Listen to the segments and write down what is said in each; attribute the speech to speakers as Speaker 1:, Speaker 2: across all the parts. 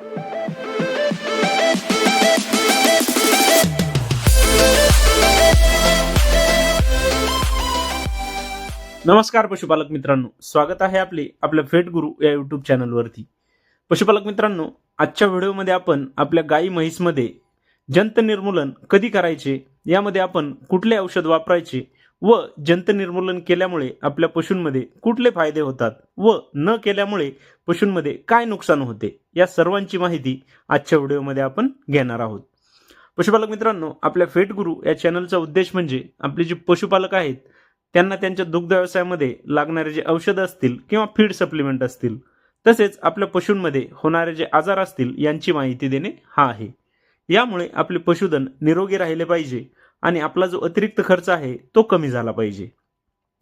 Speaker 1: नमस्कार पशुपालक मित्रांनो. स्वागत आहे आपले आपल्या फेट गुरु या यूट्यूब चॅनलवरती पशुपालक मित्रांनो आजच्या व्हिडिओमध्ये आपण आपल्या गाई म्हैसमध्ये जंत निर्मूलन कधी करायचे? यामध्ये आपण कुठले औषध वापरायचे? व जंतनिर्मूलन केल्यामुळे आपल्या पशूंमध्ये कुठले फायदे होतात व न केल्यामुळे पशूंमध्ये काय नुकसान होते या सर्वांची माहिती आजच्या व्हिडिओमध्ये आपण घेणार आहोत. पशुपालक मित्रांनो आपल्या फेट गुरु या चॅनलचा उद्देश म्हणजे आपले जे पशुपालक आहेत त्यांना त्यांच्या दुग्ध व्यवसायामध्ये लागणारे जे औषधं असतील किंवा फीड सप्लिमेंट असतील तसेच आपल्या पशूंमध्ये होणारे जे आजार असतील यांची माहिती देणे हा आहे. यामुळे आपले पशुधन निरोगी राहिले पाहिजे आणि आपला जो अतिरिक्त खर्च आहे तो कमी झाला पाहिजे.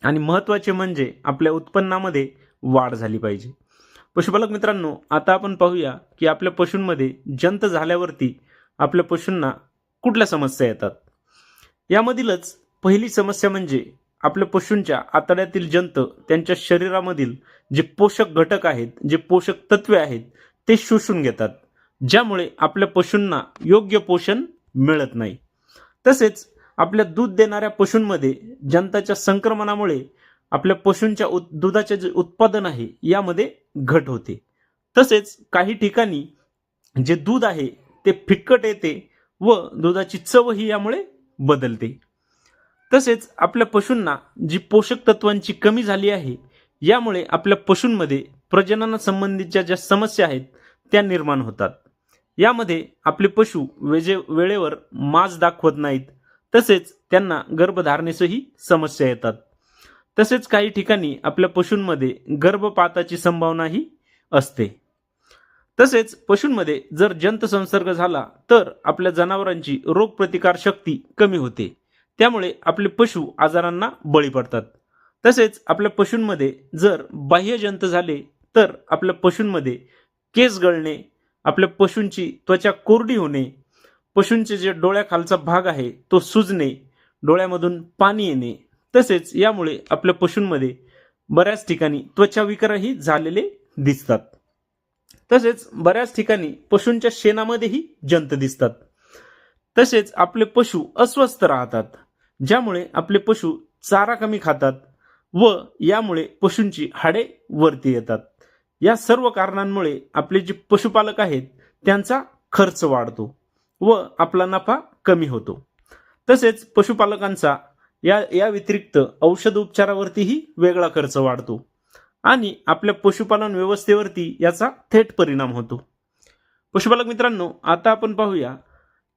Speaker 1: आणि महत्त्वाचे म्हणजे आपल्या उत्पन्नामध्ये वाढ झाली पाहिजे. पशुपालक मित्रांनो आता आपण पाहूया की आपल्या पशूंमध्ये जंत झाल्यावरती आपल्या पशूंना कुठल्या समस्या येतात? यामधीलच पहिली समस्या म्हणजे आपल्या पशूंच्या आतड्यातील जंत त्यांच्या शरीरामधील जे पोषक घटक आहेत जे पोषक तत्वे आहेत ते शोषून घेतात. ज्यामुळे आपल्या पशूंना योग्य पोषण मिळत नाही. तसेच आपल्या दूध देणाऱ्या पशूंमध्ये जंताच्या संक्रमणामुळे आपल्या पशूंच्या उत् दुधाचे जे उत्पादन आहे यामध्ये घट होते. तसेच काही ठिकाणी जे दूध आहे ते फिक्कट येते व दुधाची चवही यामुळे बदलते. तसेच आपल्या पशूंना जी पोषक तत्वांची कमी झाली आहे यामुळे आपल्या पशूंमध्ये प्रजननासंबंधीच्या ज्या समस्या आहेत त्या निर्माण होतात. यामध्ये आपले पशु वेजे वेळेवर माज दाखवत नाहीत. तसेच त्यांना गर्भधारणेसही समस्या येतात. तसेच काही ठिकाणी आपल्या पशूंमध्ये गर्भपाताची संभावनाही असते. तसेच पशूंमध्ये जर जंतसंसर्ग झाला तर आपल्या जनावरांची रोगप्रतिकार शक्ती कमी होते. त्यामुळे आपले पशु आजारांना बळी पडतात. तसेच आपल्या पशूंमध्ये जर बाह्यजंत झाले तर आपल्या पशूंमध्ये केस गळणे आपल्या पशूंची त्वचा कोरडी होणे पशूंचे जे डोळ्याखालचा भाग आहे तो सुजणे डोळ्यामधून पाणी येणे तसेच यामुळे आपल्या पशूंमध्ये बऱ्याच ठिकाणी त्वचा विकारही झालेले दिसतात. तसेच बऱ्याच ठिकाणी पशूंच्या शेणामध्येही जंत दिसतात. तसेच आपले पशु अस्वस्थ राहतात ज्यामुळे आपले पशु चारा कमी खातात व यामुळे पशूंची हाडे वरती येतात. या सर्व कारणांमुळे आपले जे पशुपालक आहेत त्यांचा खर्च वाढतो व आपला नफा कमी होतो. तसेच पशुपालकांचा या या व्यतिरिक्त औषध उपचारावरतीही वेगळा खर्च वाढतो आणि आपल्या पशुपालन व्यवस्थेवरती याचा थेट परिणाम होतो. पशुपालक मित्रांनो आता आपण पाहूया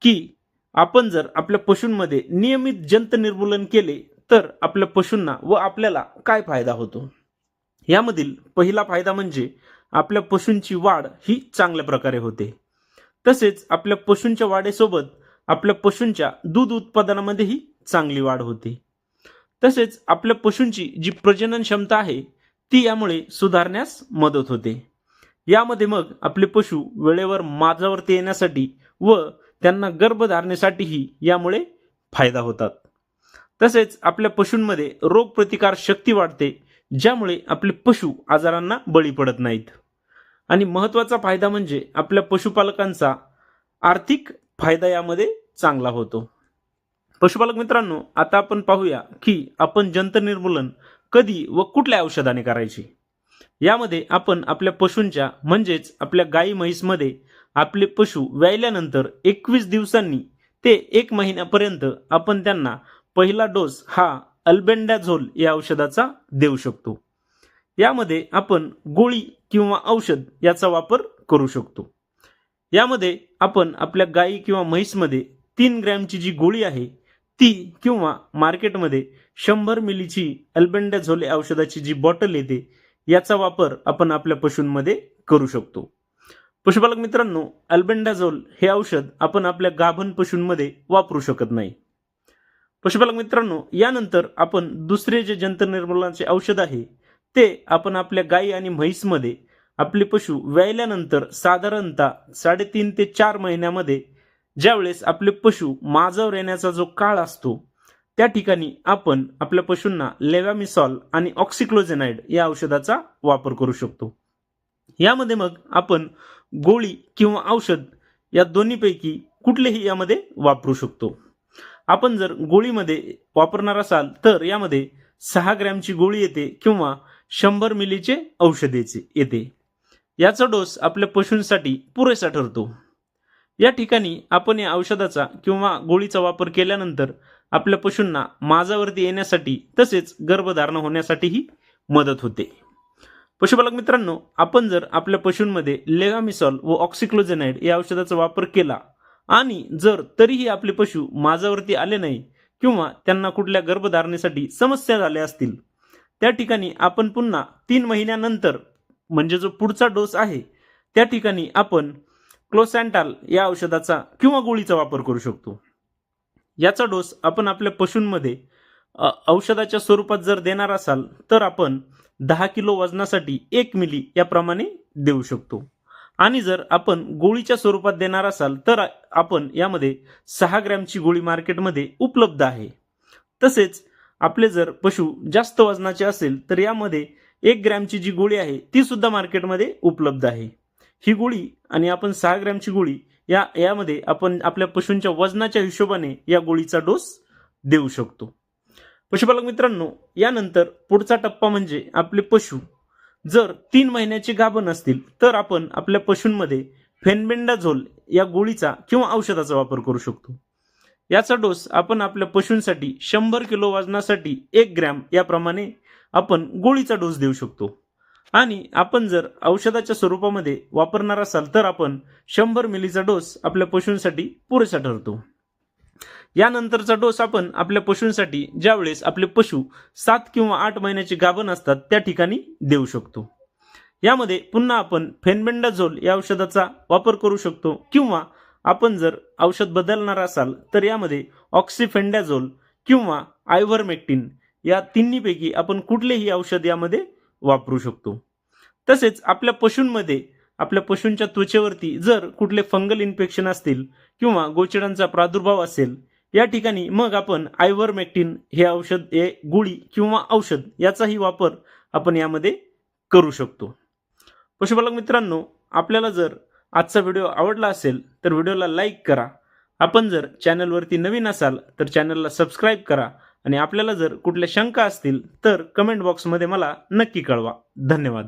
Speaker 1: की आपण जर आपल्या पशूंमध्ये नियमित जंत निर्मूलन केले तर आपल्या पशूंना व आपल्याला काय फायदा होतो? यामधील पहिला फायदा म्हणजे आपल्या पशूंची वाढ ही चांगल्या प्रकारे होते. तसेच आपल्या पशूंच्या वाढीसोबत आपल्या पशूंच्या दूध उत्पादनामध्येही चांगली वाढ होते. तसेच आपल्या पशूंची जी प्रजनन क्षमता आहे ती यामुळे सुधारण्यास मदत होते. यामध्ये मग आपले पशु वेळेवर माझावरती येण्यासाठी व त्यांना गर्भधारणेसाठीही यामुळे फायदा होतात. तसेच आपल्या पशूंमध्ये रोगप्रतिकार शक्ती वाढते ज्यामुळे आपले पशु आजारांना बळी पडत नाहीत. आणि महत्त्वाचा फायदा म्हणजे आपल्या पशुपालकांचा आर्थिक फायदा यामध्ये चांगला होतो. पशुपालक मित्रांनो आता आपण पाहूया की आपण जंतनिर्मूलन कधी व कुठल्या औषधाने करायचे? यामध्ये आपण आपल्या पशूंच्या म्हणजेच आपल्या गाई म्हैसमध्ये आपले पशु व्यायल्यानंतर एकवीस दिवसांनी ते एक महिन्यापर्यंत आपण त्यांना पहिला डोस हा अल्बेंडाझोल या औषधाचा देऊ शकतो. यामध्ये आपण गोळी किंवा औषध याचा वापर करू शकतो. यामध्ये आपण आपल्या गाई किंवा म्हैसमध्ये तीन ग्रॅमची जी गोळी आहे ती किंवा मार्केटमध्ये शंभर मिलीची अल्बेंडाझोल या औषधाची जी बॉटल येते याचा वापर आपण आपल्या पशूंमध्ये करू शकतो. पशुपालक मित्रांनो अल्बेंडाझोल हे औषध आपण आपल्या गाभण पशूंमध्ये वापरू शकत नाही. पशुपालक मित्रांनो यानंतर आपण दुसरे जे जंत निर्मूलनाचे औषध आहे ते आपण आपल्या गाई आणि म्हैसमध्ये आपले पशु व्यायल्यानंतर साधारणतः साडेतीन ते चार महिन्यामध्ये ज्यावेळेस आपले पशु माझावर येण्याचा जो काळ असतो त्या ठिकाणी आपण आपल्या पशूंना लेव्हॅमिसॉल आणि ऑक्सिक्लोजेनाइड या औषधाचा वापर करू शकतो. यामध्ये मग आपण गोळी किंवा औषध या दोन्हीपैकी कुठलेही यामध्ये वापरू शकतो. आपण जर गोळीमध्ये वापरणार असाल तर यामध्ये सहा ग्रॅमची गोळी येते किंवा शंभर मिलीचे औषधेचे येते. याचा डोस आपल्या पशूंसाठी पुरेसा ठरतो. या ठिकाणी आपण या औषधाचा किंवा गोळीचा वापर केल्यानंतर आपल्या पशूंना माझावरती येण्यासाठी तसेच गर्भधारणा होण्यासाठीही मदत होते. पशुपालक मित्रांनो आपण जर आपल्या पशूंमध्ये लेगामिसॉल व ऑक्सिक्लोजेनाइड या औषधाचा वापर केला आणि जर तरीही आपले पशु माझावरती आले नाही किंवा त्यांना कुठल्या गर्भधारणेसाठी समस्या झाल्या असतील त्या ठिकाणी आपण पुन्हा तीन महिन्यानंतर म्हणजे जो पुढचा डोस आहे त्या ठिकाणी आपण क्लोसॅन्टाल या औषधाचा किंवा गोळीचा वापर करू शकतो. याचा डोस आपण आपल्या पशूंमध्ये औषधाच्या स्वरूपात जर देणार असाल तर आपण दहा किलो वजनासाठी एक मिली याप्रमाणे देऊ शकतो. आणि जर आपण गोळीच्या स्वरूपात देणार असाल तर आपण यामध्ये सहा ग्रॅमची गोळी मार्केटमध्ये उपलब्ध आहे. तसेच आपले जर पशु जास्त वजनाचे असेल तर यामध्ये एक ग्रॅमची जी गोळी आहे ती सुद्धा मार्केटमध्ये उपलब्ध आहे. ही गोळी आणि आपण सहा ग्रॅमची गोळी या यामध्ये आपण आपल्या पशूंच्या वजनाच्या हिशोबाने या गोळीचा डोस देऊ शकतो. पशुपालक मित्रांनो यानंतर पुढचा टप्पा म्हणजे आपले पशु. जर तीन महिन्याची गाभण असतील तर आपण आपल्या पशूंमध्ये फेनबेंडाझोल या गोळीचा किंवा औषधाचा वापर करू शकतो. याचा डोस आपण आपल्या पशूंसाठी शंभर किलो वजनासाठी एक ग्रॅम याप्रमाणे आपण गोळीचा डोस देऊ शकतो. आणि आपण जर औषधाच्या स्वरूपामध्ये वापरणार असाल तर आपण शंभर मिलीचा डोस आपल्या पशूंसाठी पुरेसा ठरतो. यानंतरचा डोस आपण आपल्या पशूंसाठी ज्यावेळेस आपले पशु सात किंवा आठ महिन्याचे गाभण असतात त्या ठिकाणी देऊ शकतो. यामध्ये पुन्हा आपण फेनबेंडाझोल या औषधाचा वापर करू शकतो किंवा आपण जर औषध बदलणार असाल तर यामध्ये ऑक्सिफेंडाझोल किंवा आयव्हरमेक्टिन या तिन्हीपैकी आपण कुठलेही औषध यामध्ये वापरू शकतो. तसेच आपल्या पशूंमध्ये आपल्या पशूंच्या त्वचेवरती जर कुठले फंगल इन्फेक्शन असतील किंवा गोचिडांचा प्रादुर्भाव असेल या ठिकाणी मग आपण आयव्हरमेक्टिन हे औषध हे गोळी किंवा औषध याचाही वापर आपण यामध्ये करू शकतो. पशुपालक मित्रांनो आपल्याला जर आजचा व्हिडिओ आवडला असेल तर व्हिडिओला लाईक करा. आपण जर चॅनलवरती नवीन असाल तर चॅनलला सबस्क्राईब करा आणि आपल्याला जर कुठल्या शंका असतील तर कमेंट बॉक्समध्ये मला नक्की कळवा. धन्यवाद.